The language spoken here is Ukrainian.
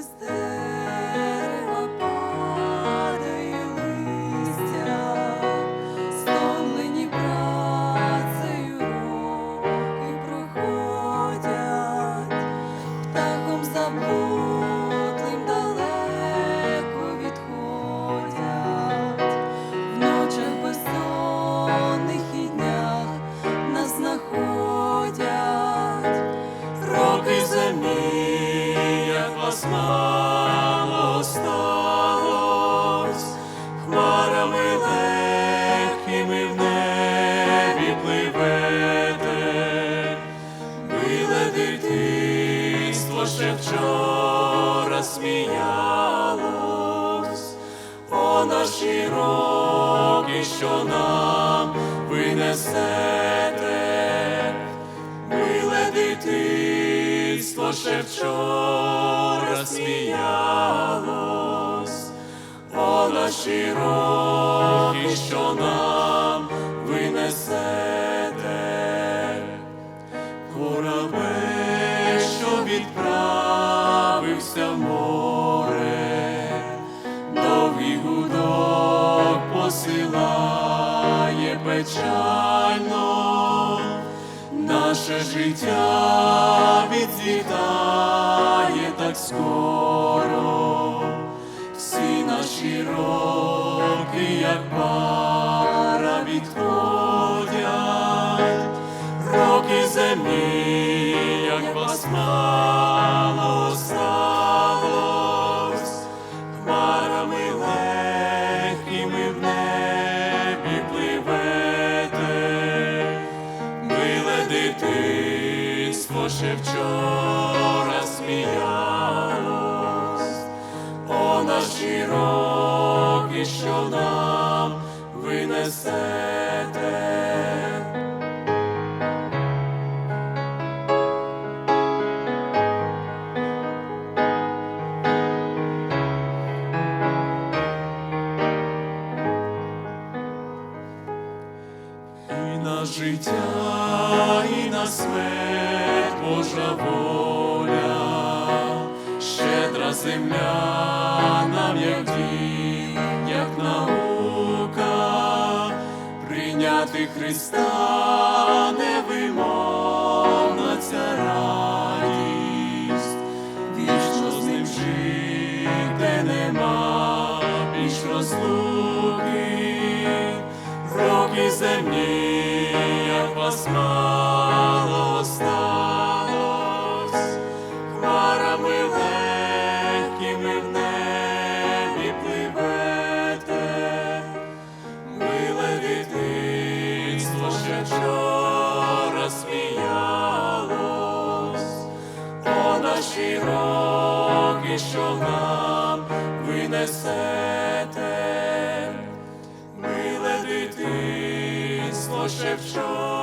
was there. Ще вчора сміялось, о наші роки, що нам ви несете, миле дитинство ще вчора сміялось, о наші роки, що нам ви несете, корабель, що відправився в море, довгий гудок посилає печально, наше життя відзвітає так скоро, всі наші роки, як пара землі, як вас мало осталось, хмарами легкими в небі пливете, миле дитинство ще вчора сміялось, о наші роки, що нам ви життя, і на смерть Божа воля, щедра земля нам як дім, як наука, прийняти Христа невимовна ця радість, вічно з ним жити нема більш розлуки. Роки земні, вас мало легкими в небі пливете, миле дитинство ще вчора о наші роки, що нам ви несете. Миле ще вчора